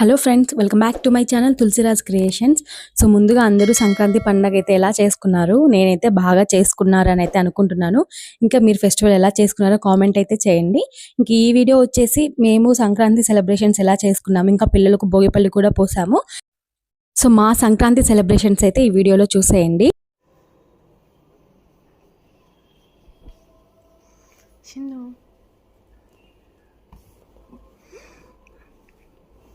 Hello friends welcome back to my channel Tulasiraj creations. So ముందుగా అందరూ సంక్రాంతి పండుగ అయితే ఎలా చేసుకున్నారు? నేనైతే బాగా చేసుకున్నారు అని అయితే అనుకుంటున్నాను. ఇంకా మీరు ఫెస్టివల్ ఎలా చేసుకున్నారో కామెంట్ అయితే చేయండి. ఇంక ఈ వీడియో వచ్చేసి మేము సంక్రాంతి సెలబ్రేషన్స్ ఎలా చేసుకున్నాము ఇంకా పిల్లలకు భోగిపల్లి కూడా పోసాము. సో మా సంక్రాంతి సెలబ్రేషన్స్ అయితే ఈ వీడియోలో చూసేయండి. చిన్న చూపి ఎందుకంటే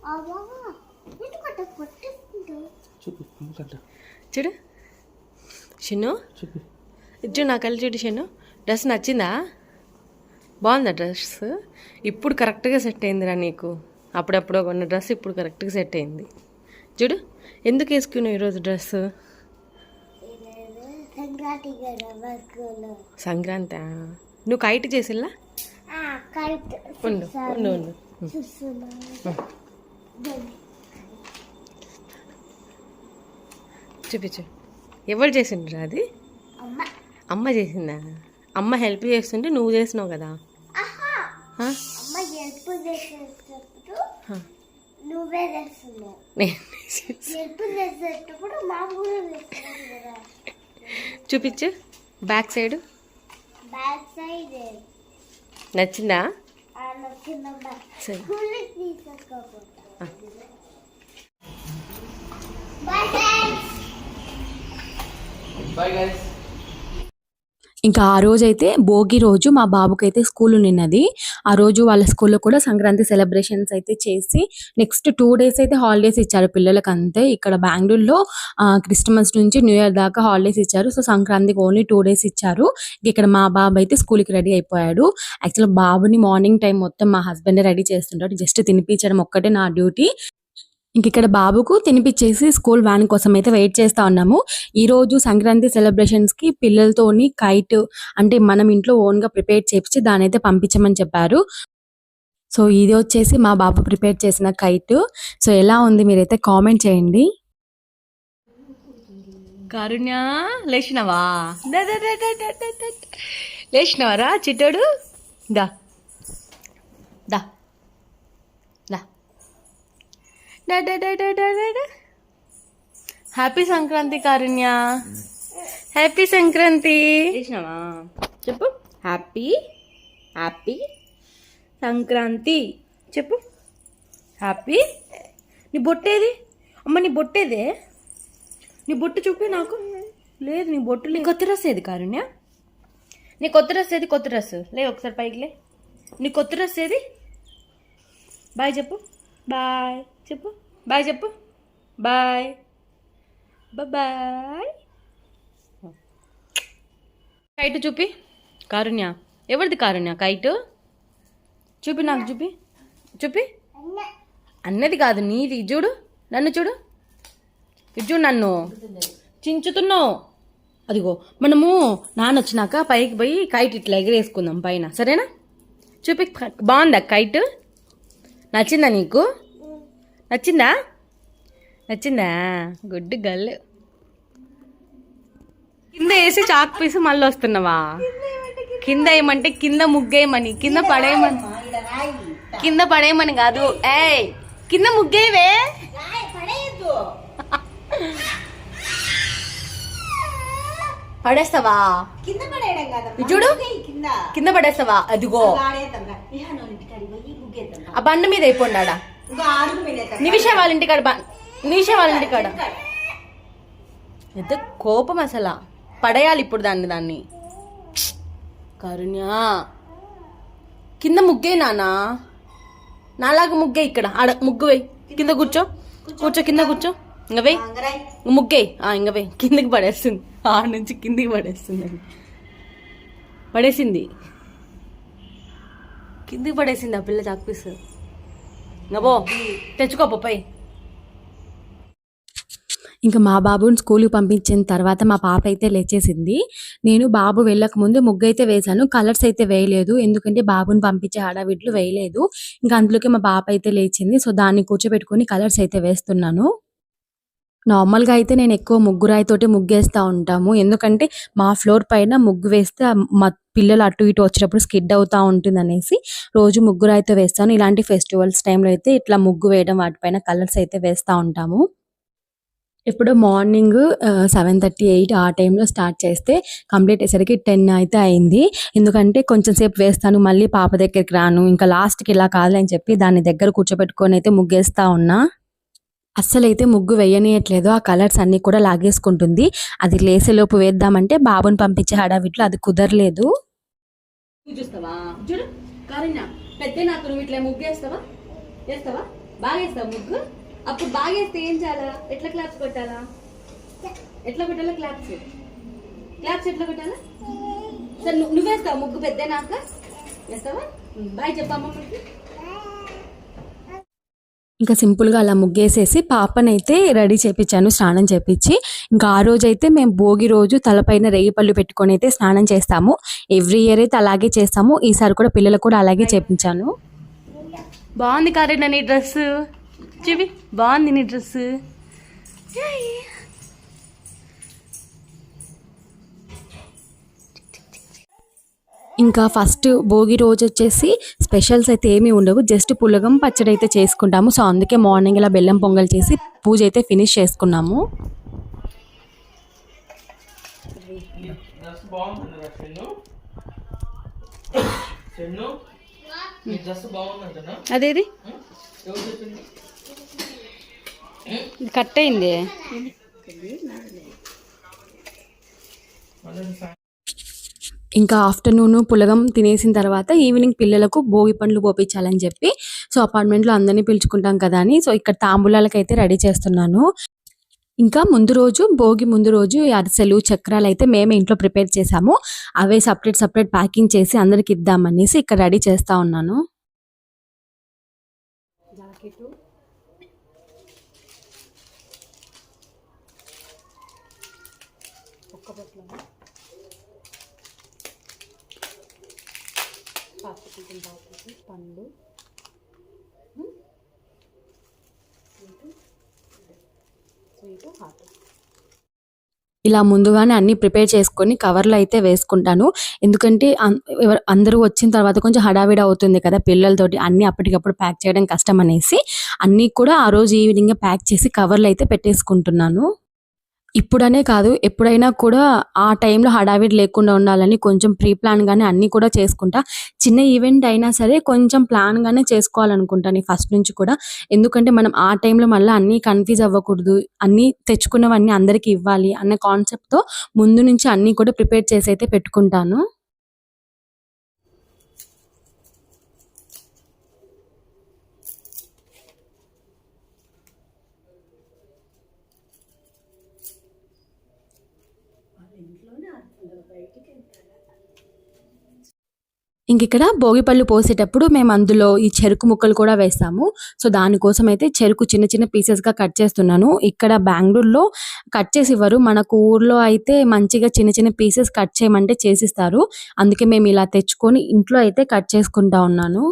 చూడు. చూపి ఇటు నా కళ్ళు చూడు చిన్ను డ్రెస్ నచ్చిందా? బాగుందా డ్రెస్? ఇప్పుడు కరెక్ట్గా సెట్ అయిందిరా నీకు. అప్పుడప్పుడు కొన్న డ్రెస్ ఇప్పుడు కరెక్ట్గా సెట్ అయింది. చూడు. ఎందుకు వేసుకున్నావు ఈరోజు డ్రెస్? సంక్రాంతి కదా వర్కులు. సంక్రాంతి? నువ్వు కైట్ చేసిల్లా? ఉండు ఉండు ఉండు. చూపించు. ఎవరు చేసిండ్రు అది? అమ్మ. చేసిందా? అమ్మ హెల్ప్ చేస్తుంటే నువ్వు చేసినావు కదా. నువ్వే చూపించు. బ్యాక్ సైడ్ బ్యాక్ సైడ్ నచ్చిందా? సరే. స్కూల్కి తీసుకోకుండా ఆ. బాయ్ ఫ్రెండ్స్ బాయ్ గైస్ ఇంకా ఆ రోజు అయితే భోగి రోజు మా బాబుకైతే స్కూల్ నిన్నది. ఆ రోజు వాళ్ళ స్కూల్లో కూడా సంక్రాంతి సెలబ్రేషన్స్ అయితే చేసి నెక్స్ట్ టూ డేస్ అయితే హాలిడేస్ ఇచ్చారు పిల్లలకి అంతే ఇక్కడ బెంగళూరులో క్రిస్మస్ నుంచి న్యూ ఇయర్ దాకా హాలిడేస్ ఇచ్చారు. సో సంక్రాంతికి ఓన్లీ టూ డేస్ ఇచ్చారు. ఇక్కడ మా బాబు అయితే స్కూల్కి రెడీ అయిపోయాడు. యాక్చువల్ బాబుని మార్నింగ్ టైం మొత్తం మా హస్బెండ్ రెడీ చేస్తుంటాడు. జస్ట్ తినిపించడం ఒక్కటే నా డ్యూటీ. ఇంక ఇక్కడ బాబుకు తినిపించేసి స్కూల్ వ్యాన్ కోసం అయితే వెయిట్ చేస్తూ ఉన్నాము. ఈరోజు సంక్రాంతి సెలబ్రేషన్స్కి పిల్లలతోని కైట్ అంటే మనం ఇంట్లో ఓన్గా ప్రిపేర్ చేపించి దాని అయితే పంపించమని చెప్పారు. సో ఇది వచ్చేసి మా బాబు ప్రిపేర్ చేసిన కైట్ సో ఎలా ఉంది మీరైతే కామెంట్ చేయండి. కారుణ్య లేచినవా? దా, లేచినవారా దా. దా డా, డా, డా, డా, డా, డా, డా. హ్యాపీ సంక్రాంతి కారుణ్య హ్యాపీ సంక్రాంతి చెప్పు. హ్యాపీ హ్యాపీ సంక్రాంతి చెప్పు. హ్యాపీ నీ బొట్టేది అమ్మ నీ బొట్టేదే నీ బొట్టు చూపి నాకు. లేదు నీ బొట్టు నీ కొత్త డ్రెస్ ఏది కారుణ్య నీ కొత్త డ్రెస్ ఏది? కొత్త డ్రెస్. లే ఒకసారి పైకి లే. నీ కొత్త డ్రెస్ ఏది? బాయ్ చెప్పు. బాయ్. చెప్పు. బాయ్ చెప్పు. బాయ్. బాయ్. కైట్ చూపి. కారుణ్య. ఎవరిది కారుణ్య? కైట్ చూపి నాకు చూపి. చూపి. అన్నది కాదు నీది. చూడు. నన్ను చూడు. ఇది చూడు నన్ను. చించుతున్నావు. అదిగో మనము నాన్న వచ్చినాక పైకి పోయి కైట్ ఇట్లా ఎగిరేసుకుందాం పైన. సరేనా? చూపి. బాగుందా కైట్ నచ్చిందా నీకు? నచ్చిందా? నచ్చిందా? గుడ్ గల్ కింద వేసి చాక్ పీస్ మళ్ళీ వస్తున్నావా? కింద ఏమంటే కింద ముగ్గేయమని కింద పడేయమని. కింద పడేయమని కాదు. ఏయ్ కింద ముగ్గేవే? పడేస్తావా? కింద చూడు. కింద పడేస్తావా? అదిగో. ఆ బండ మీద అయిపోండా నిమిష వాళ్ళ ఇంటికాడ బ- నిమిష వాళ్ళ ఇంటికాడ ఎంత కోపం అసలు. పడేయాలి ఇప్పుడు దాన్ని దాన్ని. కరుణ్య. కింద ముగ్గే నానా నాలాగా ముగ్గే ఇక్కడ. ఆడ ముగ్గు వేయి. కింద కూర్చో. కూర్చో కింద కూర్చో. ఇంక వేయి. ముగ్గే ఇంక వేయి. కిందకి పడేస్తుంది. ఆ నుంచి కిందికి పడేస్తుంది పడేసింది. కిందికి పడేసింది. ఆ పిల్ల చాక్పీస్. ఇంకా తెచ్చుకో పై ఇంకా మా బాబుని స్కూల్కి పంపించిన తర్వాత మా పాప అయితే లేచేసింది. నేను బాబు వెళ్ళక ముందు ముగ్గు అయితే వేశాను కలర్స్ అయితే వేయలేదు. ఎందుకంటే బాబుని పంపించే హడావిడ్లు వేయలేదు. ఇంకా అందులోకి మా పాప అయితే లేచింది. సో దాన్ని కూర్చోబెట్టుకొని కలర్స్ అయితే వేస్తున్నాను. నార్మల్‌గా అయితే నేను ఎక్కువ ముగ్గురాయితోటి ముగ్గేస్తూ ఉంటాము. ఎందుకంటే మా ఫ్లోర్ పైన ముగ్గు వేస్తే మా పిల్లలు అటు ఇటు వచ్చేటప్పుడు స్కిడ్ అవుతూ ఉంటుంది అనేసి రోజు ముగ్గురాయితో వేస్తాను. ఇలాంటి ఫెస్టివల్స్ టైంలో అయితే ఇట్లా ముగ్గు వేయడం వాటిపైన కలర్స్ అయితే వేస్తూ ఉంటాము. ఇప్పుడు మార్నింగ్ సెవెన్ థర్టీ ఎయిట్ ఆ టైంలో స్టార్ట్ చేస్తే కంప్లీట్ అయ్యేసరికి 10 అయితే అయింది. ఎందుకంటే కొంచెం సేపు వేస్తాను. మళ్ళీ పాప దగ్గరికి రాను. ఇంకా లాస్ట్‌కి ఇలా కాదు అని చెప్పి దాన్ని దగ్గర కూర్చోబెట్టుకొని అయితే ముగ్గేస్తా ఉన్నా. అస్సలైతే ముగ్గు వేయనీయట్లేదు. ఆ కలర్స్ అన్నీ కూడా లాగేసుకుంటుంది. అది లేసేలోపు వేద్దామంటే బాబుని పంపించే హడావిట్లో అది కుదరలేదు. చూస్తావా? చూడు పెద్ద నాకు నువ్వు ఇట్లా ముగ్గు వేస్తావా? వేస్తావా? బాగా వేస్తావా ముగ్గు? అప్పుడు బాగా వేస్తే ఏం చేయాలా? ఎట్లా క్లాప్స్ కొట్టాలా? ఎట్లా కొట్టాలా క్లాప్స్? క్లాప్స్ ఎట్లా కొట్టాలా? సరే నువ్వు వేస్తావా ముగ్గు పెద్ద నాక? వేస్తావా? బాయ్ చెప్పమ్మకి ఇంకా సింపుల్‌గా అలా ముగ్గేసేసి పాపనైతే రెడీ చేపించాను స్నానం చేపించి ఇంకా ఆ రోజైతే మేము భోగి రోజు తలపైన రేగిపళ్ళు పెట్టుకొని అయితే స్నానం చేస్తాము. ఎవ్రీ ఇయర్ అయితే అలాగే చేస్తాము. ఈసారి కూడా పిల్లలు కూడా అలాగే చేపించాను. బాగుంది కారుణ్య నీ డ్రెస్ చూపి బాగుంది నీ డ్రెస్ ఇంకా ఫస్ట్ భోగి రోజు వచ్చేసి స్పెషల్స్ అయితే ఏమీ ఉండవు. జస్ట్ పులగం పచ్చడి అయితే చేసుకుంటాము. సో అందుకే మార్నింగ్ ఇలా బెల్లం పొంగల్ చేసి పూజ అయితే ఫినిష్ చేసుకున్నాము. అదేది కట్ అయింది ఇంకా ఆఫ్టర్నూన్ పులగం తినేసిన తర్వాత ఈవినింగ్ పిల్లలకు భోగి పండ్లు పోపించాలని చెప్పి సో అపార్ట్మెంట్లో అందరినీ పిలుచుకుంటాం కదా అని. సో ఇక్కడ తాంబూలాలకు అయితే రెడీ చేస్తున్నాను. ఇంకా ముందు రోజు భోగి ముందు రోజు అరిసెలు చక్రాలు అయితే మేమే ఇంట్లో ప్రిపేర్ చేసాము అవే సపరేట్ సపరేట్ ప్యాకింగ్ చేసి అందరికి ఇద్దామనేసి ఇక్కడ రెడీ చేస్తూ ఉన్నాను. ఇలా ముందుగానే అన్ని ప్రిపేర్ చేసుకొని కవర్లో అయితే వేసుకుంటాను. ఎందుకంటే అందరూ వచ్చిన తర్వాత కొంచెం హడావిడి అవుతుంది కదా పిల్లలతోటి అన్ని అప్పటికప్పుడు ప్యాక్ చేయడం కష్టం అనేసి అన్నీ కూడా ఆ రోజు ఈవినింగ్ ప్యాక్ చేసి కవర్లో అయితే పెట్టేసుకుంటున్నాను. ఇప్పుడనే కాదు ఎప్పుడైనా కూడా ఆ టైంలో హడావిడి లేకుండా ఉండాలని కొంచెం ప్రీ ప్లాన్ కానీ అన్ని కూడా చేసుకుంటా. చిన్న ఈవెంట్ అయినా సరే కొంచెం ప్లాన్ గానే చేసుకోవాలనుకుంటాను ఫస్ట్ నుంచి కూడా. ఎందుకంటే మనం ఆ టైంలో మళ్ళీ అన్ని కన్ఫ్యూజ్ అవ్వకూడదు. అన్ని తెచ్చుకున్నవన్నీ అందరికి ఇవ్వాలి అన్న కాన్సెప్ట్తో ముందు నుంచి అన్ని కూడా ప్రిపేర్ చేసి అయితే పెట్టుకుంటాను. ఇంక ఇక్కడ భోగిపళ్ళు పోసేటప్పుడు మేము అందులో ఈ చెరుకు ముక్కలు కూడా వేస్తాము. సో దానికోసం అయితే చెరుకు చిన్న చిన్న పీసెస్గా కట్ చేస్తున్నాను. ఇక్కడ బెంగళూరులో కట్ చేసి ఇవ్వరు. మనకు ఊర్లో అయితే మంచిగా చిన్న చిన్న పీసెస్ కట్ చేయమంటే చేసిస్తారు. అందుకే మేము ఇలా తెచ్చుకొని ఇంట్లో అయితే కట్ చేసుకుంటా ఉన్నాను.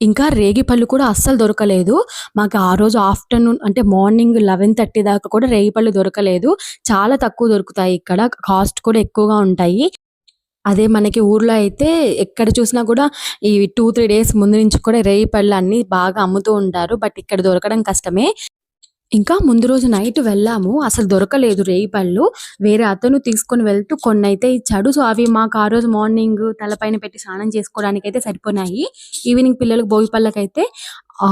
ఇంకా రేగి పళ్ళు కూడా అస్సలు దొరకలేదు. మాకు ఆ రోజు ఆఫ్టర్నూన్ అంటే మార్నింగ్ లెవెన్ థర్టీ దాకా కూడా రేగి పళ్ళు దొరకలేదు. చాలా తక్కువ దొరుకుతాయి ఇక్కడ. కాస్ట్ కూడా ఎక్కువగా ఉంటాయి. అదే మనకి ఊర్లో అయితే ఎక్కడ చూసినా కూడా ఈ టూ త్రీ డేస్ ముందు నుంచి కూడా రేయి పళ్ళు అన్ని బాగా అమ్ముతూ ఉంటారు. బట్ ఇక్కడ దొరకడం కష్టమే. ఇంకా ముందు రోజు నైట్ వెళ్ళాము. అసలు దొరకలేదు రేయి పళ్ళు. వేరే అతను తీసుకొని వెళ్తూ కొన్ని అయితే ఇచ్చాడు. సో అవి మాకు ఆ రోజు మార్నింగ్ తలపైన పెట్టి స్నానం చేసుకోవడానికి అయితే సరిపోయినాయి ఈవినింగ్ పిల్లలకు భోగి పళ్ళకైతే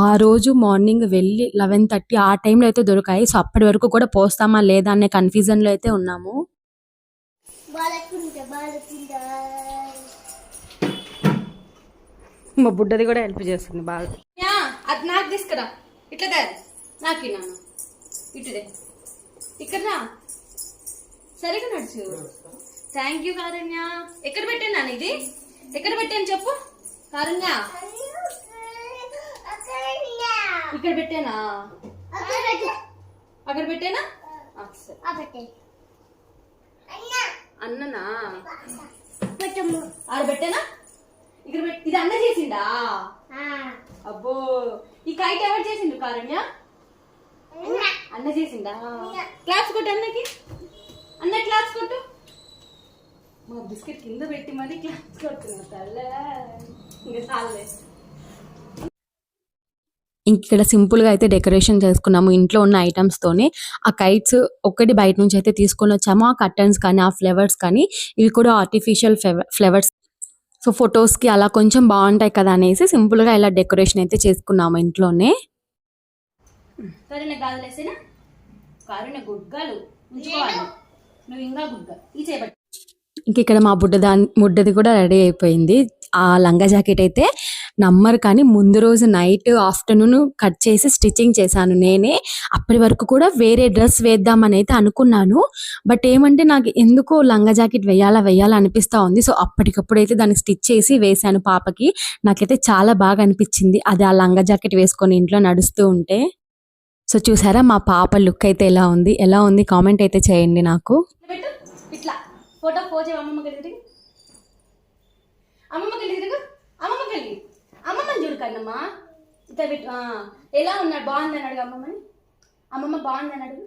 ఆ రోజు మార్నింగ్ వెళ్ళి లెవెన్ థర్టీ ఆ టైంలో అయితే దొరికాయి. సో అప్పటి వరకు కూడా పోస్తామా లేదా అనే కన్ఫ్యూజన్లో అయితే ఉన్నాము. మా బుడ్డది కూడా హెల్ప్ చేస్తుంది బాగా. అది నాకు తీసుకురా. ఇట్లా తయారు. నాకు నాన్న. ఇటుదే ఇక్కడ రా. సరిగా నడుచు. Thank you Karunya. ఎక్కడ పెట్టాను నాన్న ఇది? ఎక్కడ పెట్టాను చెప్పు? కారుణ్య. ఇక్కడ పెట్టానా? అక్కడ పెట్టానా? సరే. అన్ననా? ఆడ పెట్టానా? ఇక్కడ ఇది అన్న చేసిందా? అబ్బో. ఈ కైట్ ఎవరు చేసిండు కారుణ్య? అన్న. చేసిందా? క్లాప్స్ కొట్టు అన్నకి. అన్న క్లాప్స్ కొట్టు. మా బిస్కెట్ కింద పెట్టి మరి క్లాప్స్ కొడుతున్నా తల్ల. ఇంకా చాలే. ఇక్కడ సింపుల్గా అయితే డెకరేషన్ చేసుకున్నాము. ఇంట్లో ఉన్న ఐటమ్స్ తోనే ఆ కైట్స్ ఒక్కటి బయట నుంచి అయితే తీసుకొని వచ్చాము. ఆ కర్టన్స్ కానీ ఆ ఫ్లవర్స్ కానీ ఇవి కూడా ఆర్టిఫిషియల్ ఫ్లవర్స్ సో ఫొటోస్కి అలా కొంచెం బాగుంటాయి కదా అనేసి సింపుల్గా ఇలా డెకరేషన్ అయితే చేసుకున్నాము ఇంట్లోనే. ఇంక ఇక్కడ మా బుడ్డ దాని బుడ్డది కూడా రెడీ అయిపోయింది. ఆ లంగా జాకెట్ అయితే నమ్మరు కానీ ముందు రోజు నైట్ ఆఫ్టర్నూన్ కట్ చేసి స్టిచ్చింగ్ చేశాను నేనే. అప్పటి వరకు కూడా వేరే డ్రెస్ వేద్దామని అయితే అనుకున్నాను. బట్ ఏమంటే నాకు ఎందుకో లంగా జాకెట్ వేయాలా వేయాలా అనిపిస్తూ ఉంది. సో అప్పటికప్పుడు అయితే దాన్ని స్టిచ్ చేసి వేశాను పాపకి. నాకైతే చాలా బాగా అనిపించింది అది ఆ లంగా జాకెట్ వేసుకొని ఇంట్లో నడుస్తూ ఉంటే. సో చూసారా మా పాప లుక్ అయితే ఎలా ఉంది? ఎలా ఉంది? కామెంట్ అయితే చేయండి నాకు. ఇట్లా. ఫోటో పోజే అమ్మమ్మ అమ్మమ్మ అమ్మమ్మ అమ్మమ్మని చూడు కన్నమ్మా. ఎలా ఉన్నాడు బాగుంది అడుగు అమ్మమ్మని. అమ్మమ్మ బాగుంది అడుగు.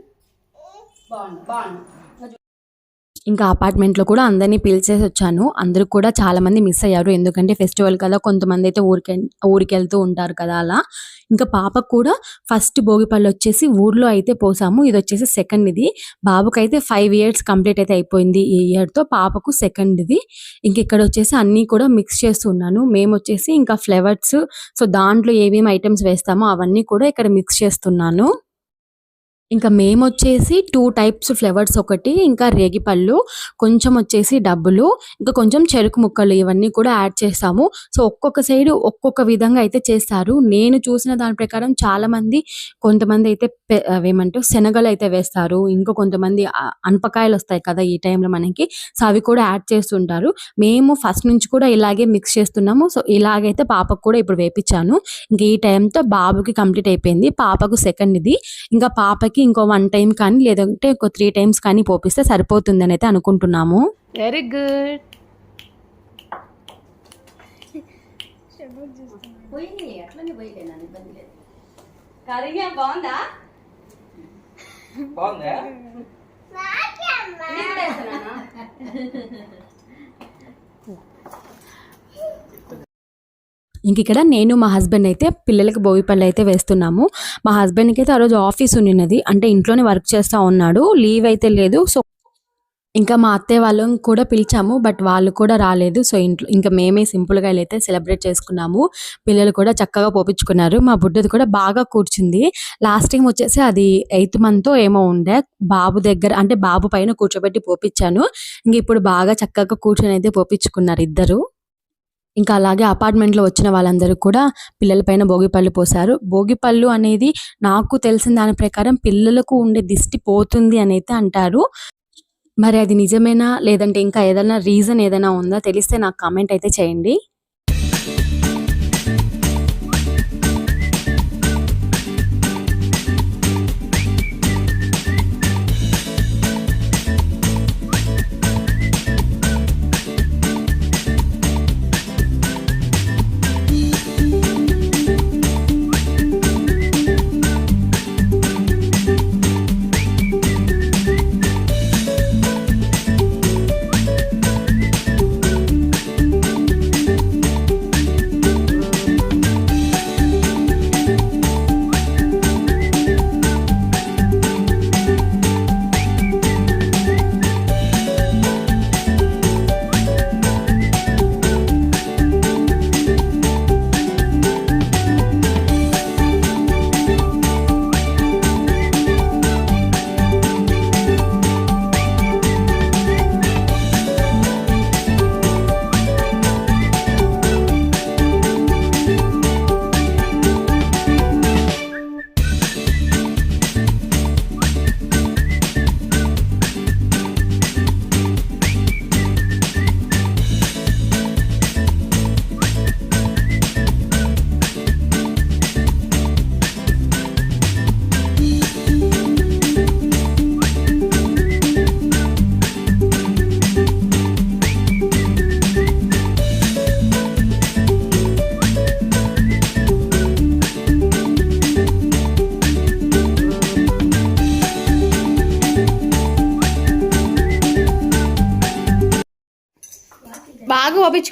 బాగుంది బాగుంది ఇంకా అపార్ట్మెంట్లో కూడా అందరినీ పిలిచేసి వచ్చాను. అందరూ కూడా చాలా మంది మిస్ అయ్యారు. ఎందుకంటే ఫెస్టివల్ కదా కొంతమంది అయితే ఊరికె ఊరికి వెళ్తూ ఉంటారు కదా అలా. ఇంకా పాపకు కూడా ఫస్ట్ భోగిపళ్ళు వచ్చేసి ఊర్లో అయితే పోసాము. ఇది వచ్చేసి సెకండ్ ఇది. బాబుకి అయితే ఫైవ్ ఇయర్స్ కంప్లీట్ అయితే అయిపోయింది ఈ ఇయర్తో పాపకు సెకండ్ ఇది. ఇంక ఇక్కడ వచ్చేసి అన్ని కూడా మిక్స్ చేస్తున్నాను మేము వచ్చేసి ఇంకా ఫ్లేవర్స్ సో దాంట్లో ఏమేమి ఐటమ్స్ వేస్తామో అవన్నీ కూడా ఇక్కడ మిక్స్ చేస్తున్నాను. ఇంకా మేము వచ్చేసి టూ టైప్స్ ఫ్లేవర్స్ ఒకటి ఇంకా రేగిపళ్ళు కొంచెం వచ్చేసి డబ్బులు ఇంకా కొంచెం చెరుకు ముక్కలు ఇవన్నీ కూడా యాడ్ చేస్తాము. సో ఒక్కొక్క సైడ్ ఒక్కొక్క విధంగా అయితే చేస్తారు. నేను చూసిన దాని ప్రకారం చాలా మంది కొంతమంది అయితే ఏమంటారు శనగలు అయితే వేస్తారు. ఇంకా కొంతమంది అనపకాయలు వస్తాయి కదా ఈ టైంలో మనకి. సో అవి కూడా యాడ్ చేస్తుంటారు. మేము ఫస్ట్ నుంచి కూడా ఇలాగే మిక్స్ చేస్తున్నాము. సో ఇలాగైతే పాపకు కూడా ఇప్పుడు వేపించాను ఇంకా ఈ టైంతో బాబుకి కంప్లీట్ అయిపోయింది. పాపకు సెకండ్ ఇది ఇంకా పాపకి ఇంకో వన్ టైం కానీ లేదంటే ఇంకో త్రీ టైమ్స్ కానీ పోపిస్తే సరిపోతుందని అయితే అనుకుంటున్నాము వెరీ గుడ్ బాగుందా? బాగుందా నేను కూడా వేస్తున్నానా? ఇంక ఇక్కడ నేను మా హస్బెండ్ అయితే పిల్లలకి భోగిపళ్ళు అయితే వేస్తున్నాము. మా హస్బెండ్కి అయితే ఆ రోజు ఆఫీస్ ఉన్నది అంటే ఇంట్లోనే వర్క్ చేస్తూ ఉన్నాడు. లీవ్ అయితే లేదు. సో ఇంకా మా అత్తయ్య వాళ్ళని కూడా పిలిచాము. బట్ వాళ్ళు కూడా రాలేదు. సో ఇంట్లో ఇంకా మేమే సింపుల్గా అయితే సెలబ్రేట్ చేసుకున్నాము. పిల్లలు కూడా చక్కగా పోపించుకున్నారు మా బుడ్డది కూడా బాగా కూర్చుంది. లాస్ట్ టైం వచ్చేసి అది ఎయిత్ మంత్ ఏమో ఉండే. బాబు దగ్గర అంటే బాబు పైన కూర్చోబెట్టి పోపించాను ఇంక ఇప్పుడు బాగా చక్కగా కూర్చొని అయితే పోపించుకున్నారు ఇద్దరు. ఇంకా అలాగే అపార్ట్మెంట్లో వచ్చిన వాళ్ళందరూ కూడా పిల్లలపైన భోగిపళ్ళు పోశారు. భోగిపళ్ళు అనేది నాకు తెలిసిన దాని ప్రకారం పిల్లలకు ఉండే దిష్టి పోతుంది అని అయితే అంటారు. మరి అది నిజమేనా? లేదంటే ఇంకా ఏదైనా రీజన్ ఏదైనా ఉందా? తెలిస్తే నాకు కామెంట్ అయితే చేయండి.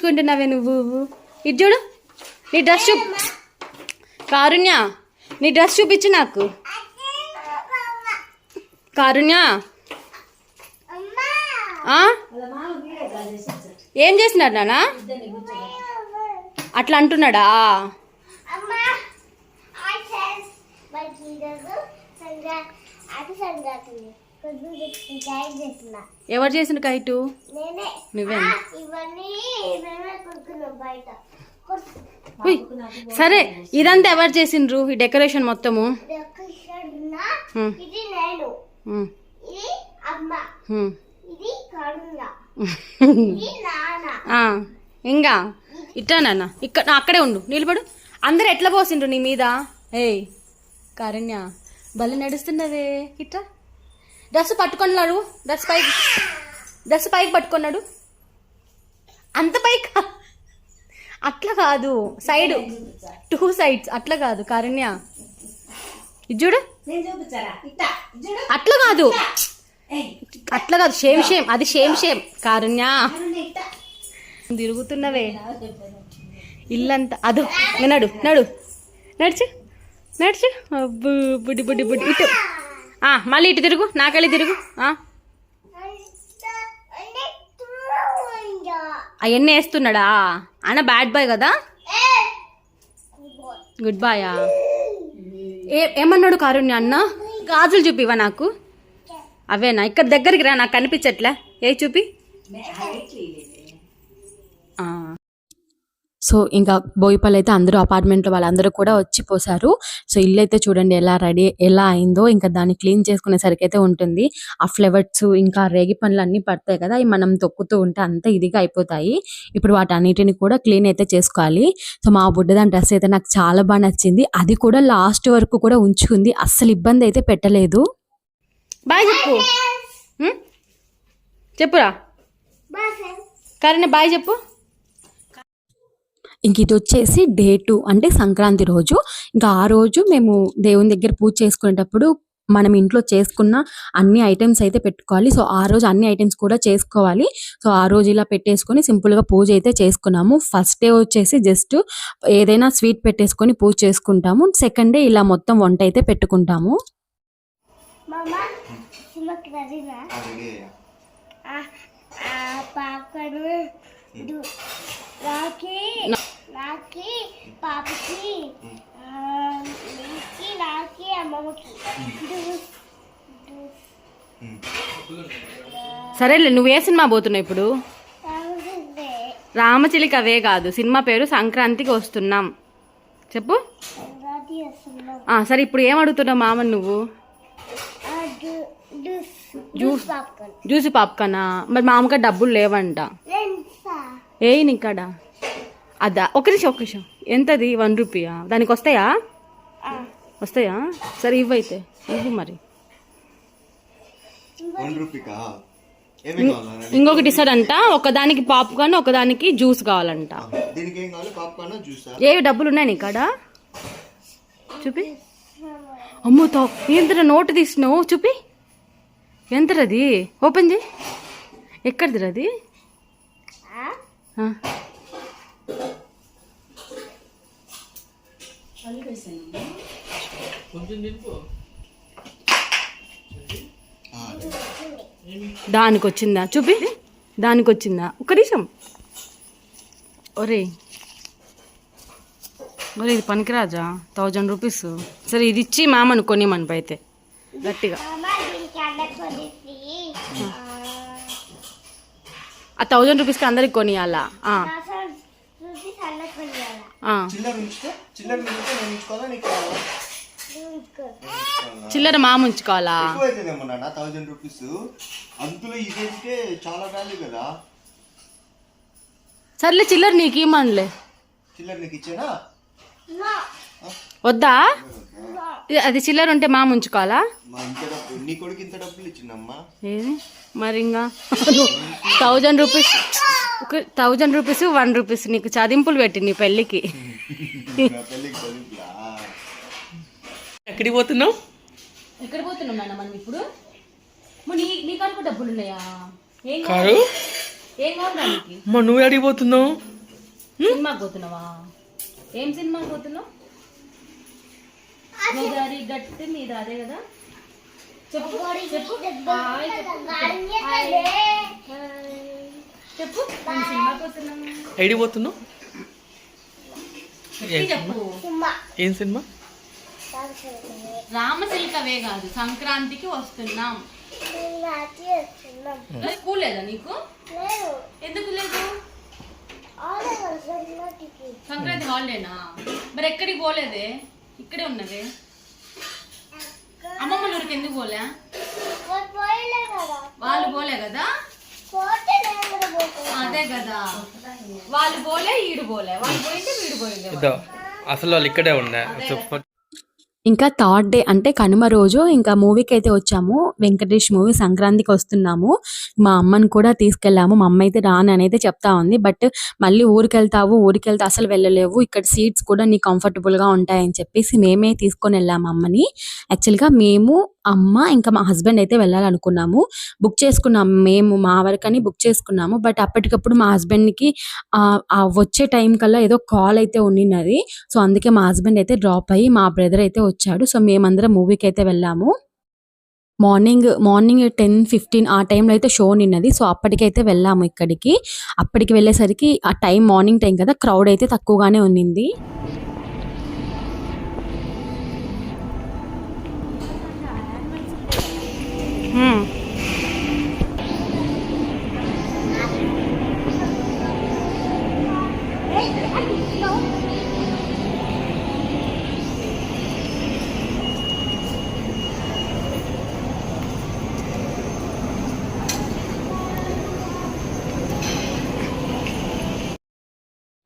పోపించుకుంటున్నావే నువ్వు? ఇది చూడు. నీ డ్రెస్ చూ కారుణ్య నీ డ్రెస్ చూపించు నాకు. కారుణ్య. ఏం చేసినాడు నానా? అట్లా అంటున్నాడా? అమ్మా ఎవరు చేసిన కైటు? నువ్వే. సరే ఇదంతా ఎవరు చేసిండ్రు? ఈ డెకరేషన్ మొత్తము? ఇంకా ఇట్టా నాన్న ఇక్కడ అక్కడే ఉండు నిలబడు. అందరు ఎట్లా పోసిండ్రు నీ మీద? ఏయ్ కారణ్య బలి నడుస్తున్నదే ఇట్లా డ్రెస్ పట్టుకున్నాడు. డ్రెస్ పైకి డ్రెస్ పైకి పట్టుకున్నాడు. అంత పైకి? అట్లా కాదు. సైడ్. Two sides. అట్లా కాదు కారణ్య. ఇది చూడు. అట్లా కాదు. అట్లా కాదు. షేమ్ షేమ్ అది షేమ్ షేమ్ కారుణ్య. తిరుగుతున్నవే. ఇల్లంతా. అదో నడు నడు. నడుచు. నడుచు. బుడ్డి బుడ్డి బుడ్డి ఇటు. మళ్ళీ ఇటు తిరుగు నాకెళ్ళి తిరుగు అవన్నీ వేస్తున్నాడా? అన్న బ్యాడ్ బాయ్ కదా? గుడ్ బాయా ఏ ఏమన్నాడు కారుణ్య అన్న? గాజులు చూపివా నాకు. అవేనా? ఇక్కడ దగ్గరికి రా నాకు కనిపించట్లే. ఏ చూపి? సో ఇంకా బోయిపల్లి అయితే అందరూ అపార్ట్మెంట్లో వాళ్ళందరూ కూడా వచ్చి పోసారు. సో ఇల్లు అయితే చూడండి ఎలా రెడీ ఎలా అయిందో ఇంకా దాన్ని క్లీన్ చేసుకునేసరికి అయితే ఉంటుంది. ఆ ఫ్లవర్స్ ఇంకా రేగి పండ్లు అన్ని పడతాయి కదా అవి మనం తొక్కుతూ ఉంటే అంత ఇదిగా అయిపోతాయి. ఇప్పుడు వాటన్నిటిని కూడా క్లీన్ అయితే చేసుకోవాలి. సో మా బుడ్డదాని డ్రెస్ అయితే నాకు చాలా బాగా నచ్చింది. అది కూడా లాస్ట్ వరకు కూడా ఉంచుకుంది. అస్సలు ఇబ్బంది అయితే పెట్టలేదు. బాయ్ చెప్పు? చెప్పురా. కరణ్ బాయ్ చెప్పు. ఇంక ఇది వచ్చేసి డే టూ అంటే సంక్రాంతి రోజు. ఇంకా ఆ రోజు మేము దేవుని దగ్గర పూజ చేసుకునేటప్పుడు మనం ఇంట్లో చేసుకున్న అన్ని ఐటమ్స్ అయితే పెట్టుకోవాలి. సో ఆ రోజు అన్ని ఐటమ్స్ కూడా చేసుకోవాలి. సో ఆ రోజు ఇలా పెట్టేసుకొని సింపుల్గా పూజ అయితే చేసుకున్నాము. ఫస్ట్ డే వచ్చేసి జస్ట్ ఏదైనా స్వీట్ పెట్టేసుకొని పూజ చేసుకుంటాము. సెకండ్ డే ఇలా మొత్తం వంట అయితే పెట్టుకుంటాము. పాపను నాకి పాపకి నీకి నాకి అమ్మమ్మకి. సరేలే నువ్వు ఏ సినిమా పోతున్నావు ఇప్పుడు. రామచిలిక అవే కాదు సినిమా పేరు సంక్రాంతికి వస్తున్నాం చెప్పు సరే ఇప్పుడు ఏం అడుగుతున్నావు మామని నువ్వు జ్యూస్. జ్యూసి పాప్కార్నా మరి మామగా డబ్బులు లేవంట? ఏ నీకాడ అదా ఒక నిమిషం ఒక నిమిషం. ఎంతది? వన్ రూపీయా? దానికి వస్తాయా? ఆ, వస్తాయా? సరే ఇవ్వైతే. ఇవ్వు మరి. ఇంకొకటి ఇస్తాడంట. ఒకదానికి పాప్కార్న్ ఒకదానికి జ్యూస్ కావాలంట. దీనికి ఏం కావాలి? పాప్కార్న్ జ్యూసా? ఏ డబ్బులు ఉన్నాయి నీ కాడ? చూపి. అమ్మో తో ఏంటరా నోటు తీసినావు? చూపి. ఎంతరది? ఓపెన్ చేయి. ఎక్కడిది అది? దానికి వచ్చిందా చూపి. దానికి వచ్చిందా ఒక్క నిమిషం. ఒరే. ఒరే ఇది పనికిరాజా? Thousand rupees. సరే ఇది ఇచ్చి మామను కొనిమని అయితే గట్టిగా. మామ దీనికి అన్నకొనేసి ఆ థౌజండ్ రూపీస్కి అందరికి కొనియాలా ఆ, చూసి అన్నకొనియాల ఆ. చిల్లర ఉంచుకో చిల్లర ఉంచితే నేను ఉంచుకోవాలా నీకు కావాలా? చిల్లర మామ ఉంచుకోవాలా? ఎక్కువ అవుతుందేమో నాన్న థౌజండ్ రూపీస్ అందులో చాలా వాల్యూ కదా. సర్లే చిల్లర నీకు ఇమ్మనులే చిల్లర నీకు ఇచ్చానా? వద్దా? ఇది- అది చిల్లర ఉంటే మా ఏది? మరి ఇంకా? Thousand rupees thousand rupees one rupees నీకు చదింపులు పెట్టి నీ పెళ్ళికి. ఎక్కడికి పోతున్నావు? ఎక్కడ పోతున్నాం నాన్న మనం ఇప్పుడు? నీ నీ కానుక డబ్బులు ఉన్నాయా? ఏం ఏం కావాలి నువ్వు అడిగిపోతున్నావు సినిమాకి పోతున్నావా? ఏం సినిమాకి పోతున్నావు? నీ దారి గట్టి నీ దారే కదా? చెప్పు చెప్పు. హాయ్ చెప్పు. సినిమాకి చెప్పు ఏం సినిమా? రామచిలకవే కాదు సంక్రాంతికి వస్తున్నాం. స్కూల్ లేదా నీకు? ఎందుకు లేదు? సంక్రాంతి హాలిడేనా? మరి ఎక్కడికి పోలేదే? ఇక్కడే ఉన్నదే అమ్మమ్మ ఊరికి ఎందుకు పోలే? వాళ్ళు పోలే కదా? అదే కదా. వాళ్ళు పోలే ఈడు పోలే. వాళ్ళు పోయింటే వీడు పోయింది ఇదో అసలు వాళ్ళు ఇక్కడే ఉన్నా ఇంకా థర్డ్ డే అంటే కనుమ రోజు ఇంకా మూవీకి అయితే వచ్చాము. వెంకటేష్ మూవీ సంక్రాంతికి వస్తున్నాము. మా అమ్మని కూడా తీసుకెళ్ళాము. మా అమ్మ అయితే రాను అని అయితే చెప్తా ఉంది. బట్ మళ్ళీ ఊరికి వెళ్తావు ఊరికి వెళ్తే అసలు వెళ్ళలేవు. ఇక్కడ సీట్స్ కూడా నీకు కంఫర్టబుల్గా గా ఉంటాయని చెప్పేసి మేమే తీసుకొని వెళ్ళాము అమ్మని. యాక్చువల్గా మేము అమ్మ ఇంకా మా హస్బెండ్ అయితే వెళ్ళాలనుకున్నాము. బుక్ చేసుకున్నాం. మేము మా వరకని బుక్ చేసుకున్నాము. బట్ అప్పటికప్పుడు మా హస్బెండ్కి వచ్చే టైం కల్లా ఏదో కాల్ అయితే ఉండినది సో అందుకే మా హస్బెండ్ అయితే డ్రాప్ అయ్యి మా బ్రదర్ అయితే వచ్చాడు. సో మేమందరం మూవీకి అయితే వెళ్ళాము. మార్నింగ్ మార్నింగ్ టెన్ ఫిఫ్టీన్ ఆ టైంలో అయితే షో నిన్నది సో అప్పటికైతే వెళ్ళాము ఇక్కడికి. అప్పటికి వెళ్ళేసరికి ఆ టైం మార్నింగ్ టైం కదా క్రౌడ్ అయితే తక్కువగానే ఉన్నింది.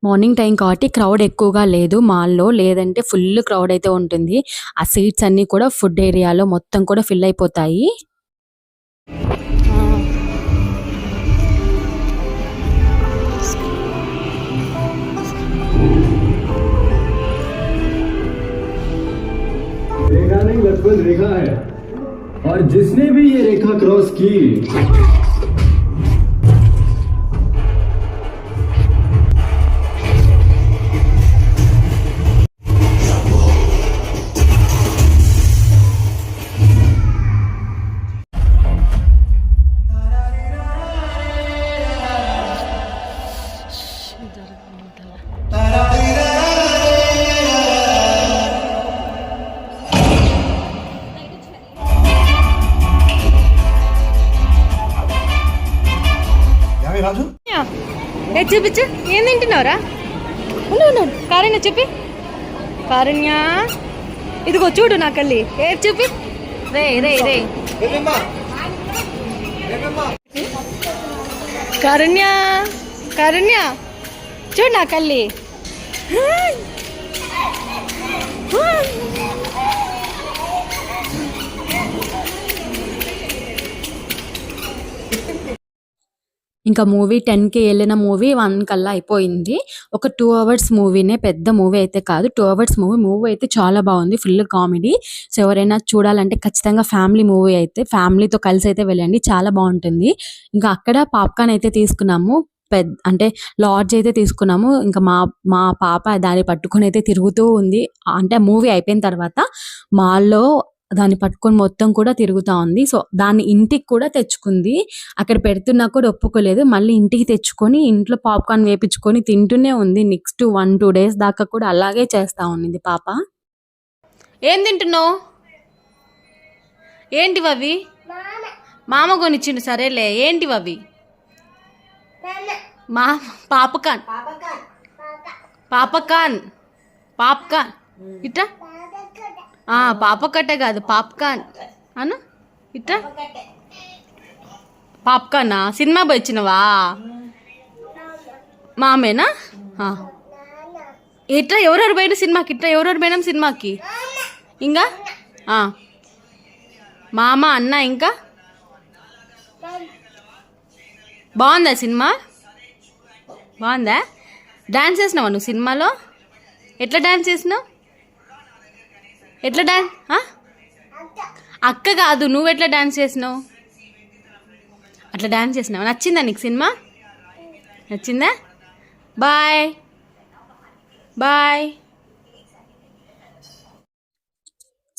మార్నింగ్ టైం కాబట్టి క్రౌడ్ ఎక్కువగా లేదు మాల్లో లేదంటే ఫుల్ క్రౌడ్ అయితే ఉంటుంది. ఆ సీట్స్ అన్నీ కూడా ఫుడ్ ఏరియాలో మొత్తం కూడా ఫిల్ అయిపోతాయి. रेखा नहीं लगभग रेखा है। और जिसने भी ये रेखा क्रॉस की ఇదిగో చూడు నా కల్లి ఏ చూపి. రే రే రే. కారుణ్య కారుణ్య. చూడు నా కల్లి ఇంకా మూవీ టెన్కి వెళ్ళిన మూవీ వన్ కల్లా అయిపోయింది. ఒక టూ అవర్స్ మూవీనే పెద్ద మూవీ అయితే కాదు. టూ అవర్స్ మూవీ మూవీ అయితే చాలా బాగుంది. Full comedy. సో ఎవరైనా చూడాలంటే ఖచ్చితంగా ఫ్యామిలీ మూవీ అయితే ఫ్యామిలీతో కలిసి అయితే వెళ్ళండి. చాలా బాగుంటుంది. ఇంకా అక్కడ పాప్కార్న్ అయితే తీసుకున్నాము. పెద్ద అంటే లాడ్జ్ అయితే తీసుకున్నాము. ఇంకా మా మా పాప దాన్ని పట్టుకొని అయితే తిరుగుతూ ఉంది. అంటే మూవీ అయిపోయిన తర్వాత మాల్లో దాన్ని పట్టుకొని మొత్తం కూడా తిరుగుతా ఉంది. సో దాన్ని ఇంటికి కూడా తెచ్చుకుంది. అక్కడ పెడుతున్నా కూడా ఒప్పుకోలేదు. మళ్ళీ ఇంటికి తెచ్చుకొని ఇంట్లో పాప్కార్న్ వేపించుకొని తింటూనే ఉంది. నెక్స్ట్ వన్ టూ డేస్ దాకా కూడా అలాగే చేస్తా ఉన్నింది పాప. ఏం తింటున్నావు? ఏంటివి అవి? మామ కొనిచ్చిండు సరేలే. ఏంటివి అవి? మా పాపకాన్ పాపకాన్ పాప్కాన్ ఇట్లా పాపకట్ట కాదు పాప్కాన్ అను? ఇట్లా పాప్కానా సినిమా పోయి వచ్చినవా మామేనా? ఇట్లా ఎవరెవరు పోయిన సినిమాకి? ఇట్లా ఎవరెవరు పోయినాం సినిమాకి? ఇంకా మామ అన్న ఇంకా? బాగుందా సినిమా? బాగుందా? డాన్స్ చేసినావా నువ్వు సినిమాలో? ఎట్లా డాన్స్ చేసినావు? ఎట్లా డాన్స్? అక్క కాదు నువ్వు ఎట్లా డాన్స్ చేసినావు? అట్లా డాన్స్ చేసినావు? నచ్చిందా నీకు సినిమా? నచ్చిందా? బాయ్. బాయ్.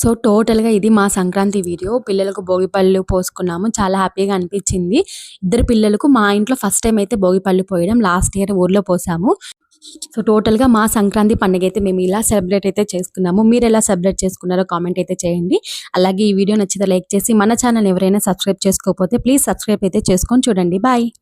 సో టోటల్గా ఇది మా సంక్రాంతి వీడియో. పిల్లలకు భోగిపళ్ళు పోసుకున్నాము. చాలా హ్యాపీగా అనిపించింది. ఇద్దరు పిల్లలకు మా ఇంట్లో ఫస్ట్ టైం అయితే భోగిపళ్ళు పోయడం. లాస్ట్ ఇయర్ ఊర్లో పోసాము. సో టోటల్గా మా సంక్రాంతి పండుగ అయితే మేము ఇలా సెలబ్రేట్ అయితే చేసుకున్నాము. మీరు ఎలా సెలబ్రేట్ చేసుకున్నారో కామెంట్ అయితే చేయండి. అలాగే ఈ వీడియో నచ్చితే లైక్ చేసి మన ఛానల్ ఎవరైనా సబ్స్క్రైబ్ చేసుకోకపోతే ప్లీజ్ సబ్స్క్రైబ్ అయితే చేసుకొని చూడండి. బాయ్.